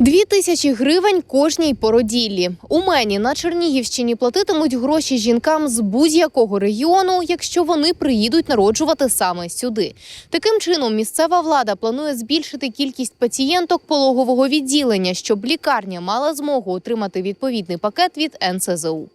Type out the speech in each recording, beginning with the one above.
Дві тисячі гривень кожній породіллі. У мені на Чернігівщині платитимуть гроші жінкам з будь-якого регіону, якщо вони приїдуть народжувати саме сюди. Таким чином, місцева влада планує збільшити кількість пацієнток пологового відділення, щоб лікарня мала змогу отримати відповідний пакет від НСЗУ.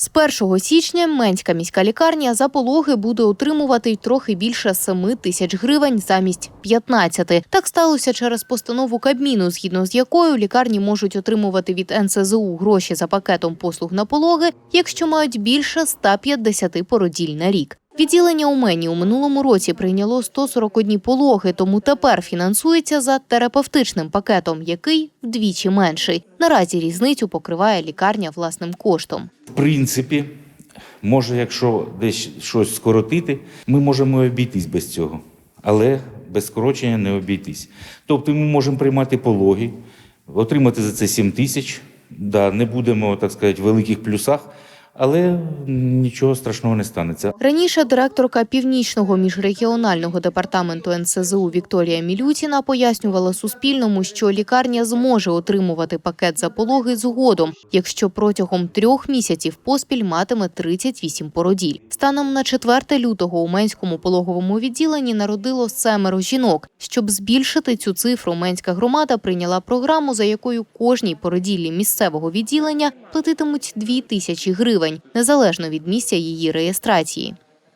З 1 січня Менська міська лікарня за пологи буде отримувати трохи більше 7 тисяч гривень замість 15. Так сталося через постанову Кабміну, згідно з якою лікарні можуть отримувати від НСЗУ гроші за пакетом послуг на пологи, якщо мають більше 150 породіль на рік. Відділення у Мені у минулому році прийняло 141 пологи, тому тепер фінансується за терапевтичним пакетом, який вдвічі менший. Наразі різницю покриває лікарня власним коштом. В принципі, може, якщо десь щось скоротити, ми можемо обійтись без цього, але без скорочення не обійтись. Тобто ми можемо приймати пологи, отримати за це 7 тисяч. Да, не будемо, так сказати, в великих плюсах, але нічого страшного не станеться. Раніше директорка північного міжрегіонального департаменту НСЗУ Вікторія Мілютіна пояснювала Суспільному, що лікарня зможе отримувати пакет за пологи згодом, якщо протягом трьох місяців поспіль матиме 38 породіль. Станом на 4 лютого у Менському пологовому відділенні народило семеро жінок. Щоб збільшити цю цифру, Менська громада прийняла програму, за якою кожній породіллі місцевого відділення платитимуть 2 тисячі гривень, незалежно від місця її реєстрації.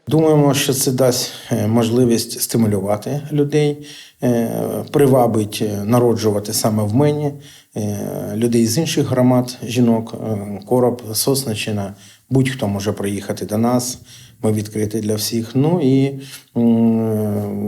Думаємо, що це дасть е, можливість стимулювати людей, е, привабить е, народжувати саме в мені людей з інших громад, жінок, короб, сосничина. Будь-хто може приїхати до нас. Ми відкриті для всіх. Ну і,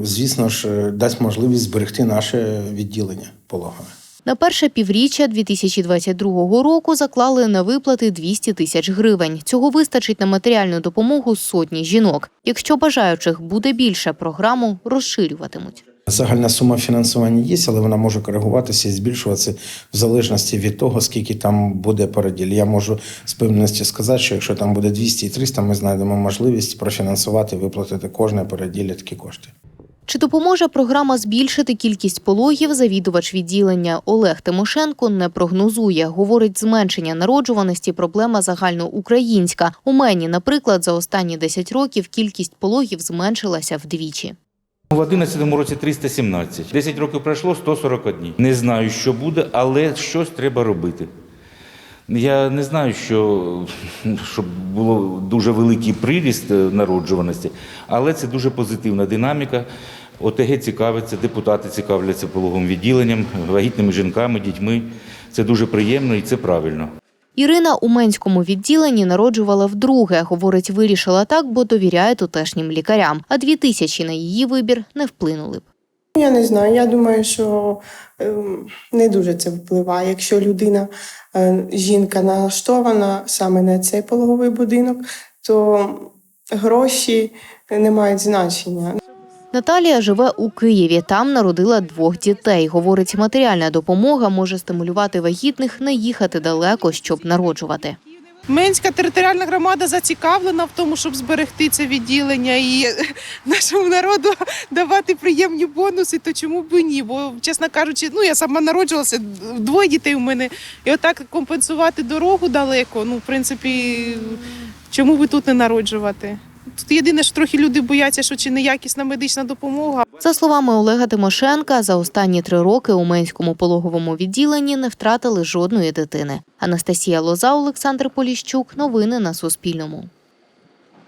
звісно ж, дасть можливість зберегти наше відділення пологове. На перше півріччя 2022 року заклали на виплати 200 тисяч гривень. Цього вистачить на матеріальну допомогу сотні жінок. Якщо бажаючих буде більше, програму розширюватимуть. Загальна сума фінансування є, але вона може коригуватися і збільшуватися в залежності від того, скільки там буде породіль. Я можу з певністю сказати, що якщо там буде 200 і 300, ми знайдемо можливість профінансувати, виплатити кожне породілля такі кошти. Чи допоможе програма збільшити кількість пологів? Завідувач відділення Олег Тимошенко не прогнозує. Говорить, зменшення народжуваності проблема загальноукраїнська. У мені, наприклад, за останні 10 років кількість пологів зменшилася вдвічі. В 2011 році 317. 10 років пройшло 141. Не знаю, що буде, але щось треба робити. Я не знаю, що щоб було дуже великий приріст е, народжуваності, але це дуже позитивна динаміка. ОТГ цікавиться, депутати цікавляться пологовим відділенням, вагітними жінками, дітьми. Це дуже приємно і це правильно. Ірина у Менському відділенні народжувала вдруге. Говорить, вирішила так, бо довіряє тутешнім лікарям. А дві тисячі на її вибір не вплинули б. Я не знаю. Я думаю, що ем, не дуже це впливає. Якщо людина, е, жінка налаштована саме на цей пологовий будинок, то гроші не мають значення. Наталія живе у Києві. Там народила двох дітей. Говорить, матеріальна допомога може стимулювати вагітних не їхати далеко, щоб народжувати. Менська територіальна громада зацікавлена в тому, щоб зберегти це відділення і нашому народу давати приємні бонуси, то чому б і ні? Бо, чесно кажучи, ну я сама народжувалася, двоє дітей у мене, і отак компенсувати дорогу далеко. Ну, в принципі, чому би тут не народжувати? Тут єдине, що трохи люди бояться, що чи неякісна медична допомога. За словами Олега Тимошенка, за останні три роки у Менському пологовому відділенні не втратили жодної дитини. Анастасія Лоза, Олександр Поліщук. Новини на Суспільному.